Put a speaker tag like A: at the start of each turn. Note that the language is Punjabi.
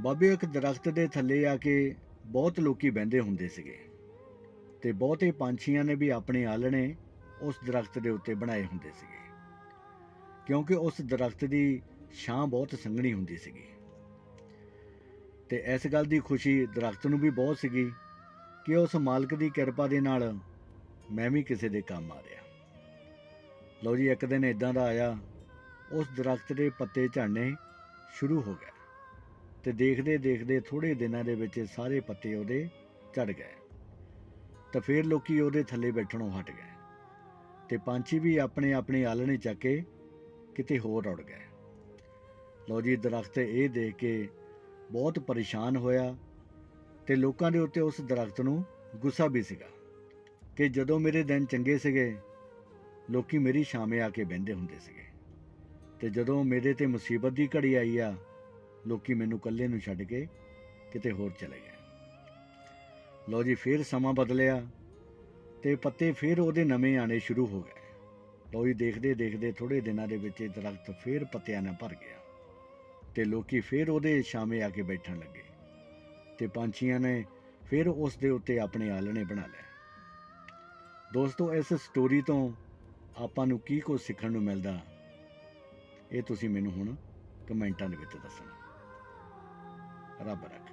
A: ਬਾਬੇ ਇੱਕ ਦਰਖਤ ਦੇ ਥੱਲੇ ਆ ਕੇ ਬਹੁਤ ਲੋਕੀ ਬਹਿੰਦੇ ਹੁੰਦੇ ਸੀਗੇ ਤੇ ਬਹੁਤੇ ਪੰਛੀਆਂ ਨੇ ਵੀ ਆਪਣੇ ਆਲਣੇ ਉਸ ਦਰਖਤ ਦੇ ਉੱਤੇ ਬਣਾਏ ਹੁੰਦੇ ਸੀਗੇ। ਕਿਉਂਕਿ ਉਸ ਦਰਖਤ ਦੀ ਛਾਂ ਬਹੁਤ ਸੰਘਣੀ ਹੁੰਦੀ ਸੀਗੀ। ਤੇ ਇਸ ਗੱਲ ਦੀ ਖੁਸ਼ੀ ਦਰਖਤ ਨੂੰ ਵੀ ਬਹੁਤ ਸੀਗੀ ਕਿ ਉਸ ਮਾਲਕ ਦੀ ਕਿਰਪਾ ਦੇ ਨਾਲ ਮੈਂ ਵੀ ਕਿਸੇ ਦੇ ਕੰਮ ਆ ਰਿਹਾ। ਲਓ ਜੀ, ਇੱਕ ਦਿਨ ਇਦਾਂ ਦਾ ਆਇਆ, ਉਸ ਦਰਖਤ ਦੇ ਪੱਤੇ ਝੜਨੇ ਸ਼ੁਰੂ ਹੋ ਗਏ। ਤੇ ਦੇਖਦੇ ਦੇਖਦੇ ਥੋੜੇ ਦਿਨਾਂ ਦੇ ਵਿੱਚ ਸਾਰੇ ਪੱਤੇ ਉਹਦੇ ਝੜ ਗਏ। ਤਾਂ ਫਿਰ ਲੋਕੀ ਉਹਦੇ ਥੱਲੇ ਬੈਠਣੋਂ ਹਟ ਗਏ ਤੇ ਪੰਛੀ ਵੀ ਆਪਣੇ ਆਪਣੇ ਆਲਣੇ ਚੱਕ ਕੇ ਕਿਤੇ ਹੋਰ ਉੜ ਗਏ। ਲਓ ਜੀ, ਦਰਖਤ ਇਹ ਦੇਖ ਕੇ ਬਹੁਤ ਪਰੇਸ਼ਾਨ ਹੋਇਆ ਤੇ ਲੋਕਾਂ ਦੇ ਉੱਤੇ ਉਸ ਦਰਖਤ ਨੂੰ ਗੁੱਸਾ ਵੀ ਸੀਗਾ ਕਿ ਜਦੋਂ ਮੇਰੇ ਦਿਨ ਚੰਗੇ ਸੀਗੇ, ਲੋਕੀ ਮੇਰੀ ਛਾਵੇਂ ਆ ਕੇ ਬਹਿੰਦੇ ਹੁੰਦੇ ਸੀਗੇ ਤੇ ਜਦੋਂ ਮੇਰੇ ਤੇ ਮੁਸੀਬਤ ਦੀ ਘੜੀ ਆਈ ਆ ਲੋਕੀ ਮੈਨੂੰ ਇਕੱਲੇ ਨੂੰ ਛੱਡ ਕੇ ਕਿਤੇ ਹੋਰ ਚਲੇ ਗਏ। ਲਓ ਜੀ, ਫਿਰ ਸਮਾਂ ਬਦਲਿਆ ਤੇ ਪੱਤੇ ਫਿਰ ਉਹਦੇ ਨਵੇਂ ਆਣੇ ਸ਼ੁਰੂ ਹੋ ਗਏ। ਲਓ ਜੀ, ਦੇਖਦੇ ਦੇਖਦੇ ਥੋੜੇ ਦਿਨਾਂ ਦੇ ਵਿੱਚ ਇਹ ਦਰਖਤ ਫਿਰ ਪੱਤਿਆਂ ਨਾਲ ਭਰ ਗਿਆ ਤੇ ਲੋਕੀ ਫਿਰ ਉਹਦੇ ਛਾਵੇਂ ਆ ਕੇ ਬੈਠਣ ਲੱਗੇ ਤੇ ਪੰਛੀਆਂ ਨੇ ਫਿਰ ਉਸ ਦੇ ਉੱਤੇ ਆਪਣੇ ਆਲਣੇ ਬਣਾ ਲਏ। ਦੋਸਤੋ, ਇਸ ਸਟੋਰੀ ਤੋਂ ਆਪਾਂ ਨੂੰ ਕੀ ਕੁਝ ਸਿੱਖਣ ਨੂੰ ਮਿਲਦਾ, ਇਹ ਤੁਸੀਂ ਮੈਨੂੰ ਹੁਣ ਕਮੈਂਟਾਂ ਦੇ ਵਿੱਚ ਦੱਸਣਾ। Rabarak.